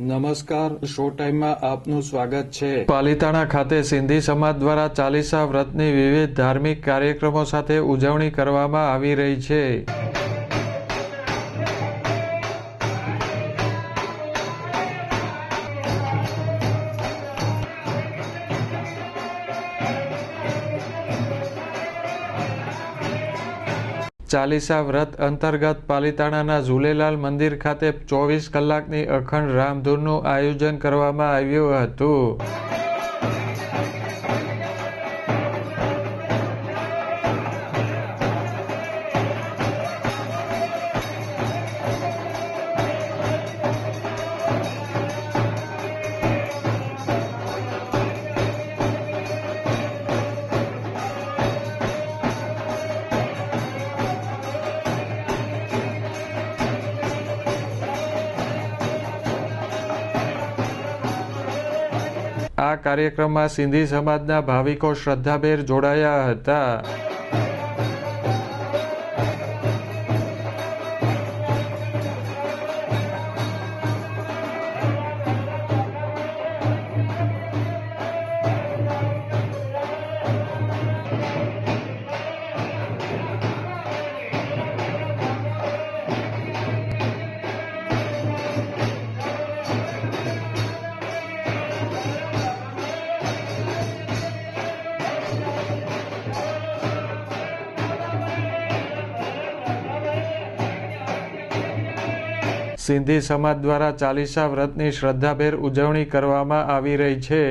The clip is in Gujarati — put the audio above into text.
નમસ્કાર શો ટાઈમમાં આપનું સ્વાગત છે. પાલિતાણા ખાતે સિંધી સમાજ દ્વારા ચાલીસા વ્રતની વિવિધ ધાર્મિક કાર્યક્રમો સાથે ઉજવણી કરવામાં આવી રહી છે. ચાલીસા વ્રત અંતર્ગત પાલિતાણાના ઝૂલેલાલ મંદિર ખાતે ચોવીસ કલાકની અખંડ રામધૂનનું આયોજન કરવામાં આવ્યું હતું. આ કાર્યક્રમમાં સિંધી સમાજના ભાવિકો શ્રદ્ધાભેર જોડાયા હતા. સિંધી સમાજ દ્વારા ચાલીસા વ્રતની શ્રદ્ધાભેર ઉજવણી કરવામાં આવી રહી છે.